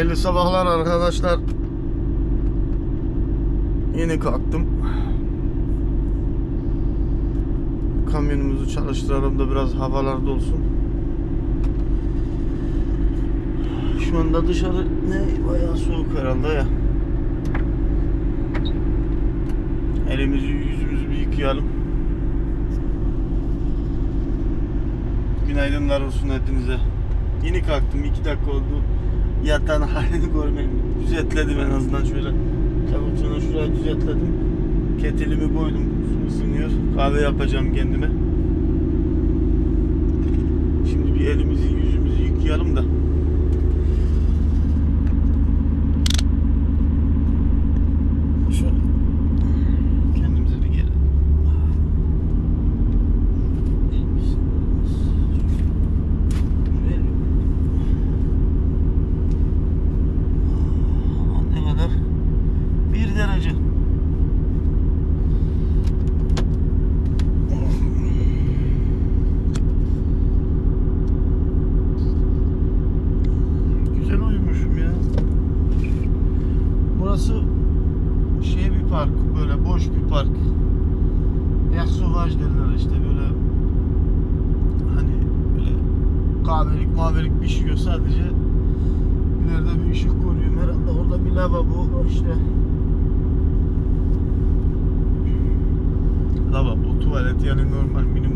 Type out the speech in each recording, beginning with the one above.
Hayırlı sabahlar arkadaşlar. Yeni kalktım. Kamyonumuzu çalıştıralım da biraz havalar dolsun. Şu anda dışarı ne bayağı soğuk herhalde ya. Elimizi yüzümüzü bir yıkayalım. Günaydınlar olsun hepinize. Yeni kalktım. iki dakika oldu. Yatağın halini görmeyin. Düzetledim en azından şöyle. Çabukçana şurayı düzetledim. Ketilimi koydum. Su ısınıyor. Kahve yapacağım kendime. Şimdi bir elimizi yüzümüzü yıkayalım da. Şöyle kendimize bir gelelim. Ne kadar? Bir derece. Güzel uyumuşum ya. Burası şey bir park, böyle boş bir park. Yaksovaj derler işte böyle hani böyle kahvelik yok sadece ileride bir ışık koruyor herhalde orada bir lavabo işte. Lavabo tuvalet yani normal minimum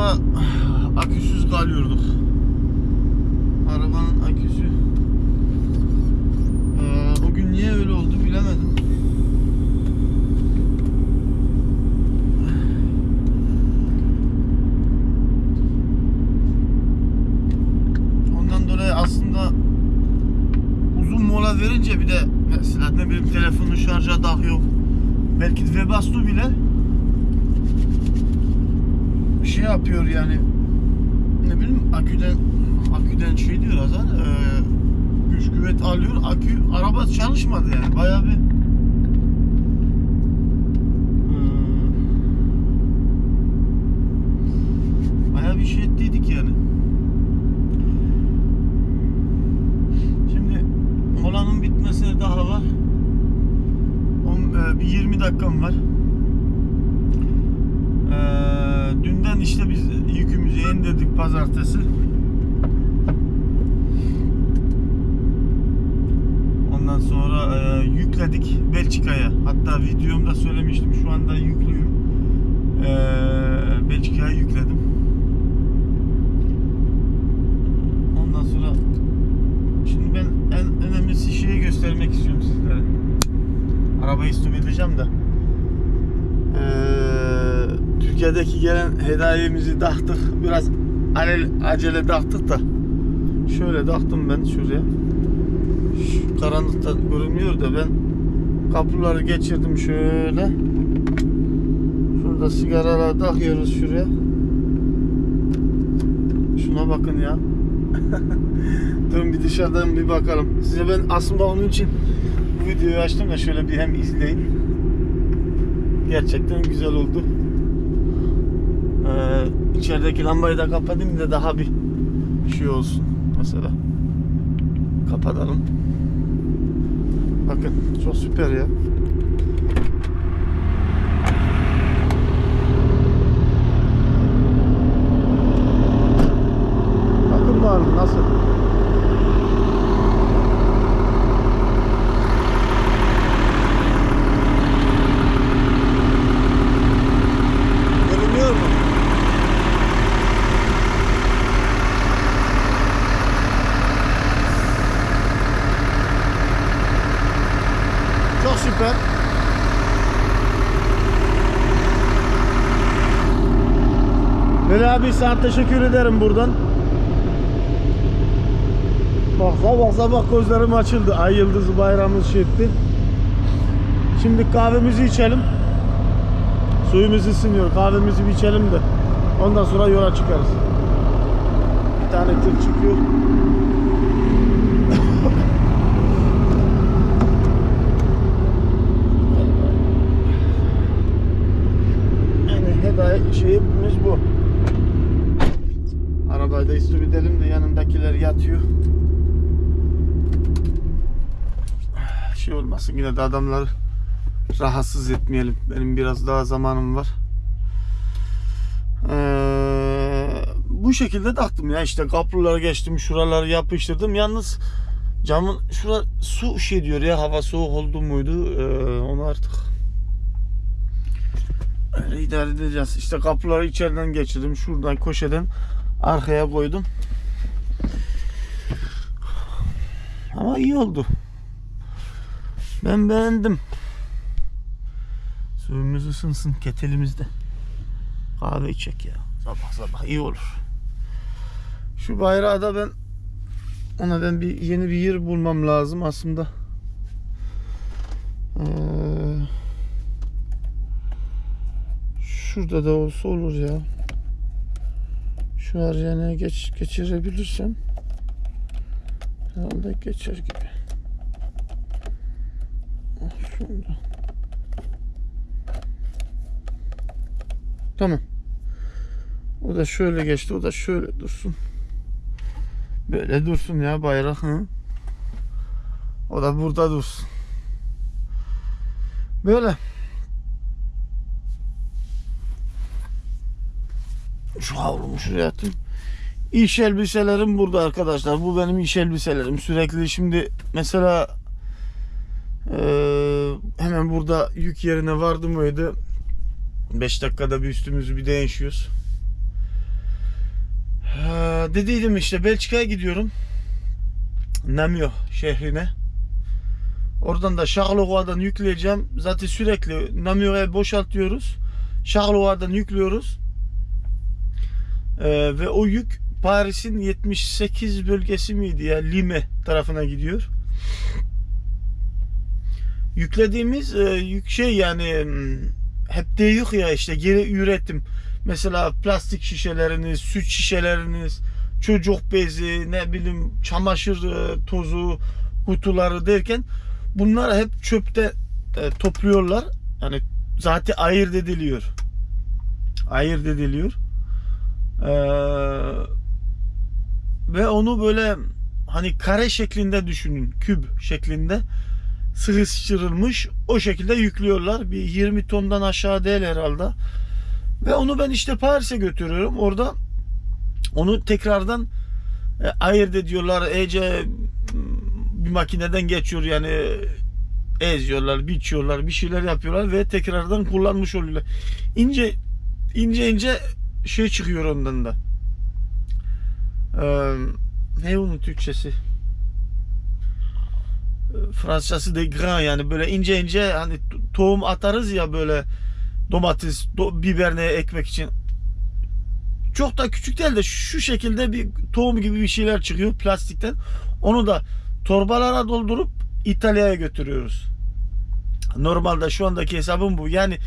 daha aküsüz kalıyorduk. Arabanın aküsü Ee, o gün niye öyle oldu bilemedim. Ondan dolayı aslında uzun mola verince bir de mesela ne bileyim telefonun şarja yok. Belki de Webasto bile şey yapıyor yani. Ne bileyim aküden aküden şey diyor Hazar e, güç kuvvet alıyor. Akü araba çalışmadı yani. Bayağı bir Hmm. bayağı bir şey ettiydik yani. Şimdi 2 dakikam var. Ee, dünden işte biz yükümüzü indirdik pazartesi. Ondan sonra e, yükledik Belçika'ya. Hatta videomda söylemiştim. Şu anda yüklüyüm. Ee, Belçika'ya yükledim. Ondan sonra şimdi ben en önemlisi şeyi göstermek istiyorum sizlere. Arabayı stop edeceğim de. Ee, Türkiye'deki gelen hediyemizi taktık. Biraz acele, acele taktık da. Şöyle taktım ben şuraya. Şu karanlıkta görünmüyor da ben kapıları geçirdim şöyle. Şurada sigaralar takıyoruz şuraya. Şuna bakın ya. Durun bir dışarıdan bir bakalım. Size ben aslında onun için bu videoyu açtım da şöyle bir hem izleyin. Gerçekten güzel oldu. Ee, içerideki lambayı da kapatayım da daha bir şey olsun mesela. Kapatalım. Bakın çok süper. Abi sana teşekkür ederim buradan. Bak sabah sabah gözlerim açıldı. Ay yıldızı bayramımız etti. Şimdi kahvemizi içelim. Suyumuz ısınıyor. Kahvemizi içelim de. Ondan sonra yola çıkarız. Bir tane tır çıkıyor. Yani hediye şeyimiz bu. Arabayı da istop edelim de yanındakiler yatıyor. Şey olmasın yine de adamları rahatsız etmeyelim. Benim biraz daha zamanım var. Ee, bu şekilde taktım ya işte kapıları geçtim şuraları yapıştırdım. Yalnız camın şura su şey diyor ya hava soğuk oldu muydu ee, onu artık öyle idare edeceğiz. İşte kapıları içeriden geçirdim. Şuradan köşeden arkaya koydum. Ama iyi oldu. Ben beğendim. Suyumuz ısınsın ketelimizde. Kahve içecek ya. Sabah sabah iyi olur. Şu bayrağı da ben ona ben bir yeni bir yer bulmam lazım aslında. Ee, şurada da olsa olur ya. Şu aryanaya geç, geçirebilirsem herhalde geçer gibi. Şurada. Tamam. O da şöyle geçti. O da şöyle dursun. Böyle dursun ya bayrak. Hı? O da burada dursun. Böyle. Şu havlumu şuraya atayım. İş elbiselerim burada arkadaşlar. Bu benim iş elbiselerim. Sürekli şimdi mesela eee, hemen burada yük yerine vardım mıydı? 5 dakikada bir üstümüzü bir değişiyoruz. Ha, dediydim işte Belçika'ya gidiyorum. Namio şehrine. Oradan da Charleroi yükleyeceğim. Zaten sürekli Namio'ya boşaltıyoruz. Charleroi'dan yüklüyoruz. Ee, ve o yük Paris'in 78 bölgesi miydi ya Lime tarafına gidiyor. Yüklediğimiz e, yük şey yani hmm, hep diyor ya işte geri üretim. Mesela plastik şişeleriniz, süt şişeleriniz, çocuk bezi, ne bileyim çamaşır e, tozu, kutuları derken bunlar hep çöpte e, topluyorlar. Yani zaten ayırt ediliyor. Ayırt ediliyor. Ee, ve onu böyle hani kare şeklinde düşünün, küp şeklinde sıkıştırılmış. O şekilde yüklüyorlar. Bir 20 tondan aşağı değil herhalde. Ve onu ben işte Paris'e götürüyorum. Orada onu tekrardan e, ayırt ediyorlar. Ece m, bir makineden geçiyor yani eziyorlar, biçiyorlar, bir şeyler yapıyorlar ve tekrardan kullanmış oluyorlar. İnce ince ince şey çıkıyor ondan da. Ee, ne onun Türkçesi? Ee, Fransızcası de grand yani böyle ince ince hani to- tohum atarız ya böyle domates, do- biber ne ekmek için. Çok da küçük değil de şu şekilde bir tohum gibi bir şeyler çıkıyor plastikten. Onu da torbalara doldurup İtalya'ya götürüyoruz. Normalde şu andaki hesabım bu. Yani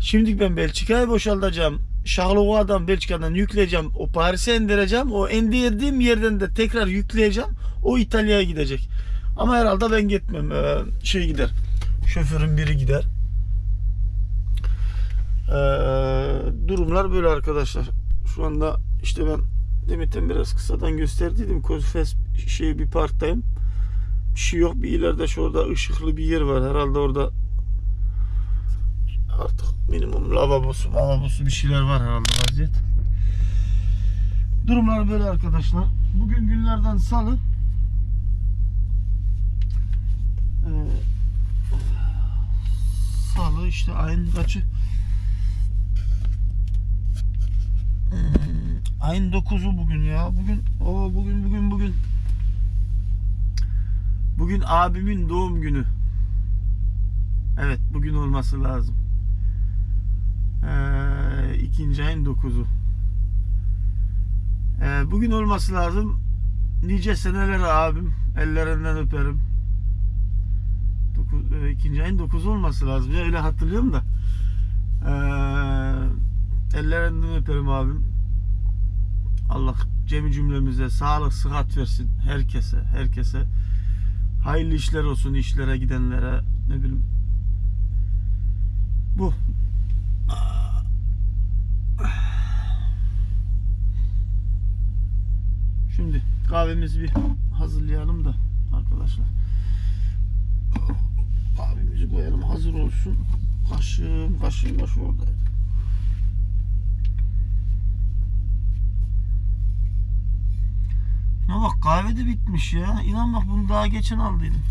şimdi ben Belçika'ya boşaltacağım. Charleroi Belçika'dan yükleyeceğim. O Paris'e indireceğim. O indirdiğim yerden de tekrar yükleyeceğim. O İtalya'ya gidecek. Ama herhalde ben gitmem. Ee, şey gider. Şoförün biri gider. Ee, durumlar böyle arkadaşlar. Şu anda işte ben Demet'ten biraz kısadan gösterdiydim. Kozfes şey bir parktayım. Bir şey yok. Bir ileride şurada ışıklı bir yer var. Herhalde orada artık minimum lavabosu, lavabosu bir şeyler var herhalde vaziyet. Durumlar böyle arkadaşlar. Bugün günlerden salı. Ee, salı işte ayın kaçı? Hmm, ayın 9'u bugün ya. Bugün o bugün bugün bugün Bugün abimin doğum günü. Evet bugün olması lazım. Ee, ikinci ayın 9'u. Ee, bugün olması lazım. Nice seneler abim. Ellerinden öperim. Dokuz, e, ikinci ayın 9'u olması lazım. Ya öyle hatırlıyorum da. Ee, ellerinden öperim abim. Allah cemi cümlemize sağlık, sıhhat versin. Herkese, herkese. Hayırlı işler olsun işlere gidenlere. Ne bileyim. Bu. Şimdi kahvemizi bir hazırlayalım da arkadaşlar. Kahvemizi koyalım hazır olsun. Kaşığım, kaşığım da şurada. Ya bak kahve de bitmiş ya. İnan bak bunu daha geçen aldıydım.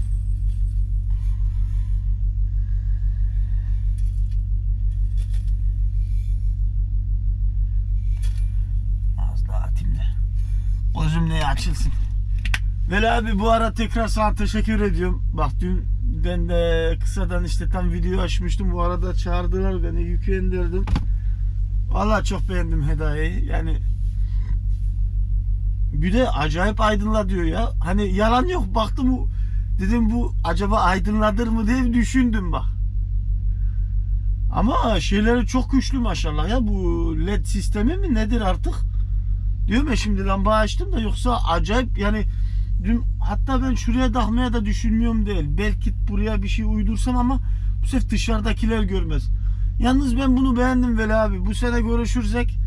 Gözüm neye açılsın. Veli abi bu ara tekrar sana teşekkür ediyorum. Bak dün ben de kısadan işte tam video açmıştım. Bu arada çağırdılar beni yükü. Vallahi çok beğendim hediyeyi. Yani bir de acayip aydınla diyor ya. Hani yalan yok. Baktım bu dedim bu acaba aydınlatır mı diye düşündüm bak. Ama şeyleri çok güçlü maşallah ya. Bu led sistemi mi nedir artık? Diyorum ya şimdi lamba açtım da yoksa acayip yani dün hatta ben şuraya takmaya da düşünmüyorum değil. Belki buraya bir şey uydursam ama bu sefer dışarıdakiler görmez. Yalnız ben bunu beğendim Veli abi. Bu sene görüşürsek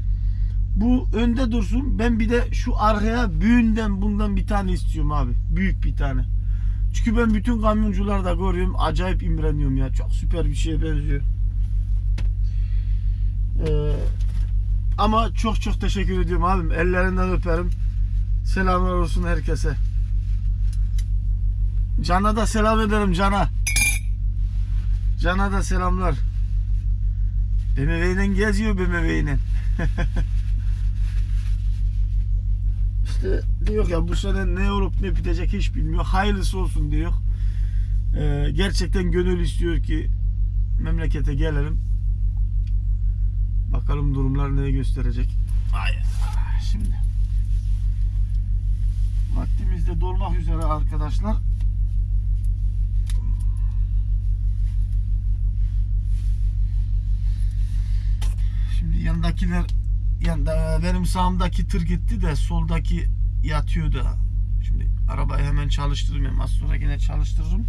bu önde dursun. Ben bir de şu arkaya büyüğünden bundan bir tane istiyorum abi. Büyük bir tane. Çünkü ben bütün kamyoncularda görüyorum. Acayip imreniyorum ya. Çok süper bir şeye benziyor. Ee, ama çok çok teşekkür ediyorum abim. Ellerinden öperim. Selamlar olsun herkese. Can'a da selam ederim Can'a. Can'a da selamlar. BMW'yle geziyor BMW'yle. işte diyor ya bu sene ne olup ne bitecek hiç bilmiyor. Hayırlısı olsun diyor. Ee, gerçekten gönül istiyor ki memlekete gelelim. Bakalım durumlar neye gösterecek. Ay, şimdi vaktimiz de dolmak üzere arkadaşlar. Şimdi yandakiler yanda benim sağımdaki tır gitti de soldaki yatıyordu. Şimdi arabayı hemen çalıştırmayayım. Az sonra yine çalıştırırım.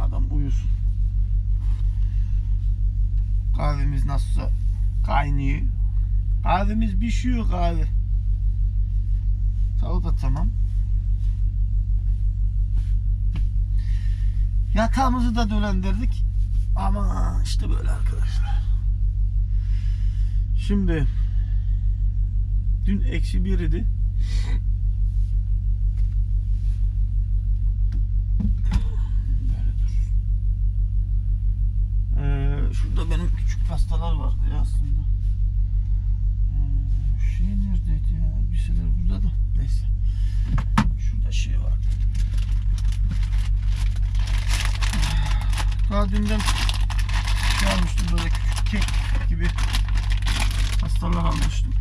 Adam uyusun. Kahvemiz nasılsa kaynıyor. Kahvemiz pişiyor kahve. Tavuğu da tamam. Yatağımızı da dolandırdık. Ama işte böyle arkadaşlar. Şimdi dün eksi bir idi. Pastalar vardı ya aslında. Ee, şey neredeydi ya? Elbiseler burada da. Neyse. Şurada şey var. Daha dünden şey almıştım böyle küçük kek gibi pastalar almıştım.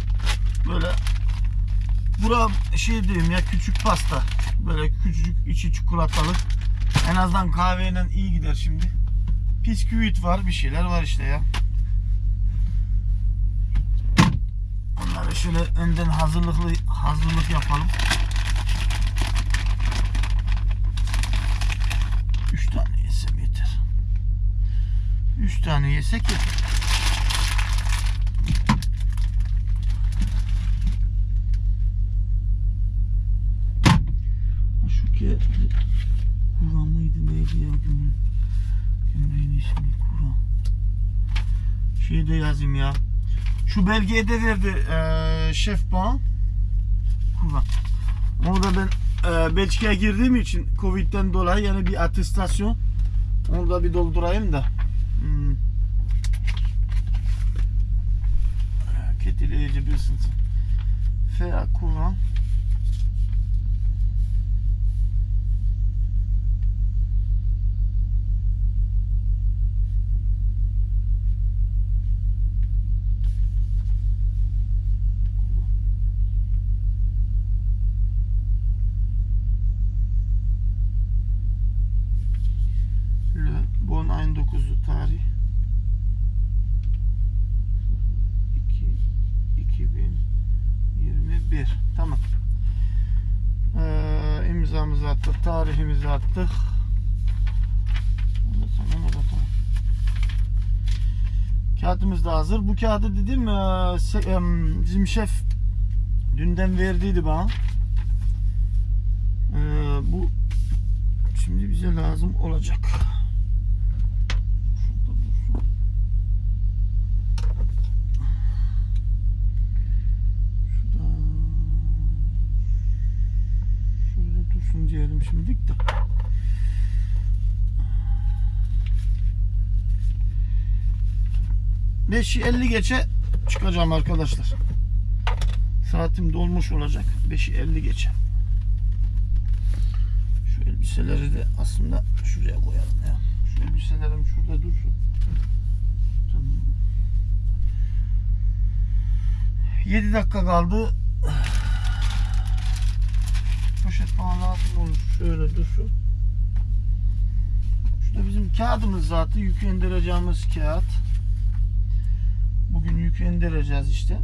Böyle bura şey diyeyim ya küçük pasta. Böyle küçücük içi çikolatalı. En azından kahveyle iyi gider şimdi. Bisküvit var bir şeyler var işte ya. Şöyle önden hazırlıklı hazırlık yapalım. Üç tane yesem yeter. Üç tane yesek yeter. Şu ki Kur'an mıydı neydi ya gümrüğün? Gümrüğün ismi Kur'an. Şeyi de yazayım ya. Şu belgeyi de verdi eee şef bana. Kur'an. Onu da ben eee Belçika'ya girdiğim için Covid'den dolayı yani bir atestasyon. Onu da bir doldurayım da. Hmm. Ketili iyice bir ısınsın. F.A. Kur'an. Kağıtımız da hazır. Bu kağıdı dedim e, em, bizim şef dünden verdiydi bana. Ee, bu şimdi bize lazım olacak. Şurada. Şurada dursun diyelim şimdilik de. Beşi 50 geçe çıkacağım arkadaşlar. Saatim dolmuş olacak. 5'i 50 geçe. Şu elbiseleri de aslında şuraya koyalım ya. Şu elbiselerim şurada dursun. Tamam. 7 dakika kaldı. Poşet bana lazım olur. Şöyle dursun. Şurada bizim kağıdımız zaten yük indireceğimiz kağıt. Bugün yük indireceğiz işte.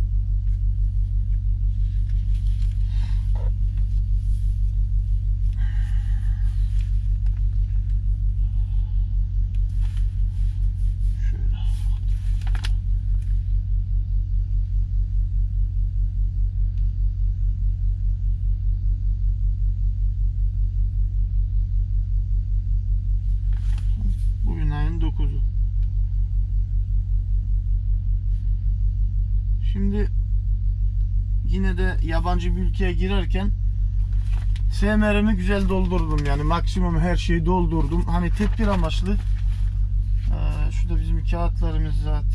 Yabancı bir ülkeye girerken SMR'imi güzel doldurdum yani maksimum her şeyi doldurdum. Hani tedbir amaçlı. Ee, şurada bizim kağıtlarımız zaten.